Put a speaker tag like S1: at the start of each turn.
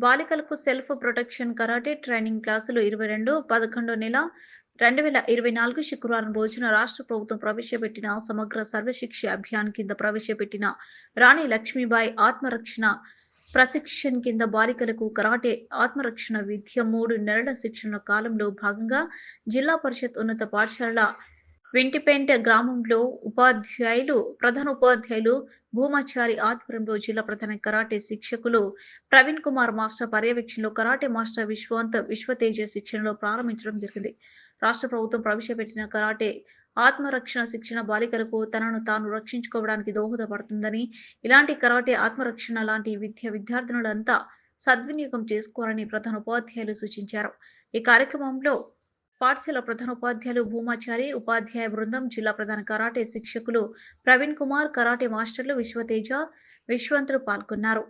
S1: బాలికలకు self protection karate training క్లాసులు ఇరవై రెండు పదకొండో నెల రెండు వేల ఇరవై నాలుగు శుక్రవారం రోజున రాష్ట్ర ప్రభుత్వం ప్రవేశపెట్టిన సమగ్ర సర్వశిక్ష అభియాన్ కింద ప్రవేశపెట్టిన రాణి లక్ష్మీబాయి ఆత్మరక్షణ ప్రశిక్షణ కింద బాలికలకు కరాటే ఆత్మరక్షణ విద్య మూడు నెలల శిక్షణ కాలంలో భాగంగా జిల్లా పరిషత్ ఉన్నత పాఠశాల వెంటిపేంట గ్రామంలో ఉపాధ్యాయులు ప్రధాన ఉపాధ్యాయులు భూమాచారి ఆధ్వర్యంలో జిల్లా ప్రధాన కరాటే శిక్షకులు ప్రవీణ్ కుమార్ మాస్టర్ పర్యవేక్షణలో కరాటే మాస్టర్ విశ్వాంత విశ్వతేజ శిక్షణలో ప్రారంభించడం జరిగింది. రాష్ట్ర ప్రభుత్వం ప్రవేశపెట్టిన కరాటే ఆత్మరక్షణ శిక్షణ బాలికలకు తనను తాను రక్షించుకోవడానికి దోహదపడుతుందని ఇలాంటి కరాటే ఆత్మరక్షణ లాంటి విద్య విద్యార్థినులంతా సద్వినియోగం చేసుకోవాలని ప్రధాన ఉపాధ్యాయులు సూచించారు. ఈ కార్యక్రమంలో పాఠశాల ప్రధాన ఉపాధ్యాయులు భూమాచారి ఉపాధ్యాయ బృందం జిల్లా ప్రధాన కరాటే శిక్షకులు ప్రవీణ్ కుమార్ కరాటే మాస్టర్లు విశ్వతేజ విశ్వంతులు పాల్గొన్నారు.